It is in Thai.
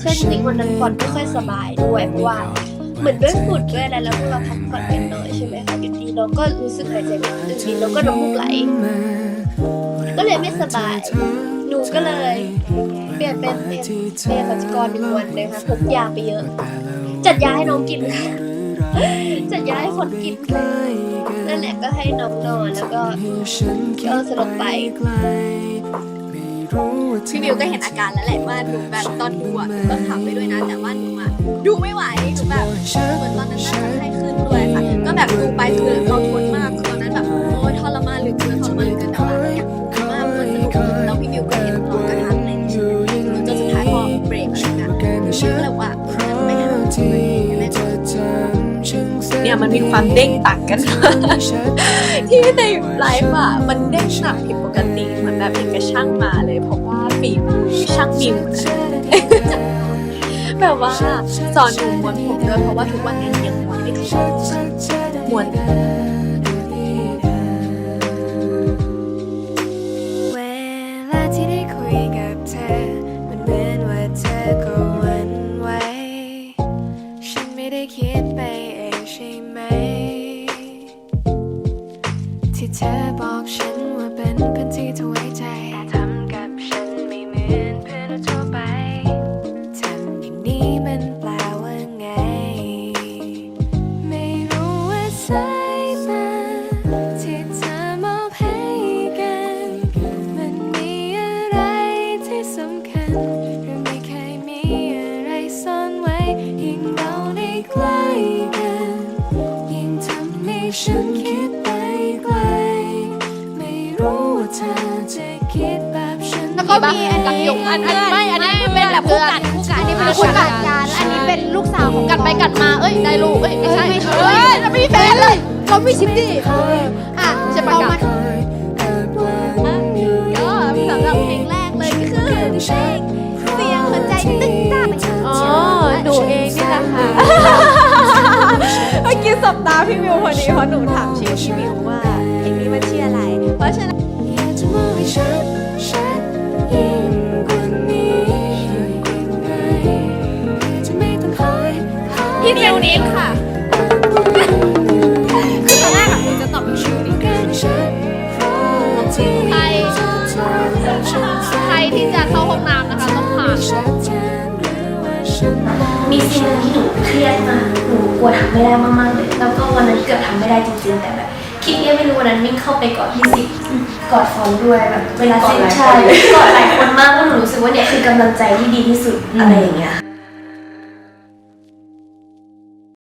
เช่นจริงวันนั้นฟอนไม่ค่อยสบายด้วยเพราะว่าเหมือนด้วยฝุ่นด้วยอะไรแล้วพวกเราพักผ่อนกันน้อยใช่ไหมคะอยู่ดีเราก็รู้สึกหายใจไม่อยูดีเราก็น้ำมูกไหล ก็เลยไม่สบายหนูก็เลยเปลี่ยนเป็นเภสัชกรหนึ่งวันเลยค่ะพกยาไปเยอะ จัดยาให้น้องกินค่ะจัดยาให้คนกินนั่นแหละก็ให้น้องนอนแล้วก็เออสลบไป พี่มิวก็เห็นอาการแล้วแหละว่าหนูแบบตอนดูอะหนูก็ขับไปด้วยนะ แต่ว่าหนูอะดูไม่ไหวหนูแบบเหมือนตอนนั้นน่าจะไข้ขึ้นด้วยค่ะก็แบบดูไปคือเราทนมากตอนนั้นแบบโอ้ยทรมานหลือเกินทรมานหลือเกินแต่ว่าอยากดูมากมันสนุกแล้วพี่มิวก็เห็นเรากระทันอะไรอย่างเจนสุดท้ายพอเบรกอะไรนะพี่มิวก็เลยว่าไม่ทำ เนี่ยมันมีความเด้งต่างกัน ที่ในไลฟ์อะมันเด้งหนักผิดปกติเหมือนแบบเอกช่างมาเลย เพราะว่าฝีมือช่างมิวนะแบบว่าสอนหนูม้วนผมด้วยเพราะว่าทุกวันนี้ยังม้วนไม่ถึงม้วนเวลาที่ได้คุยกับเธอเหมือนว่าเธอก็วนไวฉันไม่ได้คิดไป อบอกฉันว่าเป็นเพื่อนที่เธอไว้ใจ แต่ทำกับฉันไม่เหมือนเพื่อนทั่วไป ทำอย่างนี้มันแปลว่าไง ไม่รู้ว่าสายตาที่เธอมอบให้กัน มันมีอะไรที่สำคัญ หรือไม่เคยมีอะไรซ่อนไว้ ยิ่งเราได้ใกล้กัน ยิ่งทำให้ฉันคิดไปไกล รู้ว่าเธอจะคิดแบบฉันแล้วก็มีอันนี้อันอันไม่อันนี้เป็นแบบคู่กันคู่กันนี่เป็นคู่กันกันอันนี้เป็นลูกสาวของกัดไปกัดมาเอ้ยได้ลูกเอ้ยไม่ใช่ไม่ใช่เอ้ยเราไม่มีแฟนเลยเราไม่ชิปดิอะจะประกาศก็สำหรับเพลงแรกเลยก็คือเพลงเสียงหัวใจตึ้งต้าอ๋อหนูเองนี่แหละค่ะเมื่อกี้สบตาพี่มิวพอดีเพราะหนู เพราะฉะนั้นอยากจะมองให้ชัดชัดยิ่งกว่านี้จะไม่ต้องคอยคอยพี่มิวนิดค่ะ คือตอนแรกอะหนูจะตอบพี่มิวนี่ใครใครที่จะเข้าห้องน้ำนะคะต้องผ่านชัดเจนหรือว่าฉันมีสิ่งหนึ่งที่หนูเครียดมากหนูกลัวทำไม่ได้มากๆเลย แล้วก็วันนั้นเกือบทำไม่ได้จริงๆ แต่แบบ คิดเนี่ยไม่รู้วันนั้นวิ่งเข้าไปกอดพี่สิกอดฟอนด้วยแบบเวลาเซ็นใช่กอดหลายคนมากเพราะหนูรู้สึกว่าเนี่ยคือกำลังใจที่ดีที่สุดอะไรอย่างเงี้ย